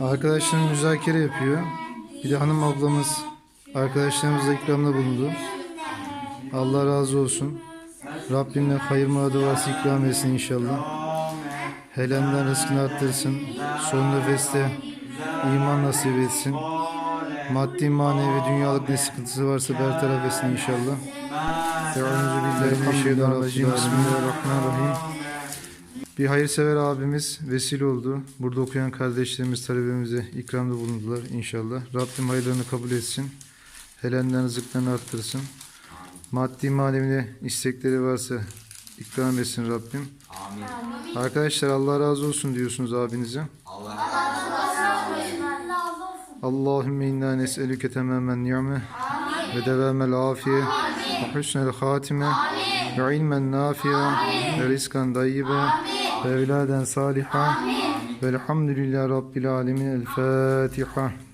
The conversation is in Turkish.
Arkadaşlarım müzakere yapıyor. Bir de hanım ablamız arkadaşlarımızla ikramda bulundu. Allah razı olsun. Rabbimden hayır muradı varsa ikram etsin inşallah. Helenden rızkını arttırsın. Son nefeste iman nasip etsin. Maddi manevi dünyalık ne sıkıntısı varsa bertaraf etsin inşallah. Euzubillahimineşşeytanirracim. Bismillahirrahmanirrahim. Bir hayırsever abimiz vesile oldu. Burada okuyan kardeşlerimiz, talebemize ikramda bulundular inşallah. Rabbim hayırlarını kabul etsin. Helenden rızıklarını arttırsın. Maddi manevi ne istekleri varsa ikram etsin Rabbim. Arkadaşlar Allah razı olsun diyorsunuz abinize. Allahümme inna nes'elüke temamen ni'me ve devamel afiye ve husnel hatime ve ilmen nafiye ve rizkan dayyibe ve وأولادا صالحا. والحمد لله رب العالمين. الفاتحة.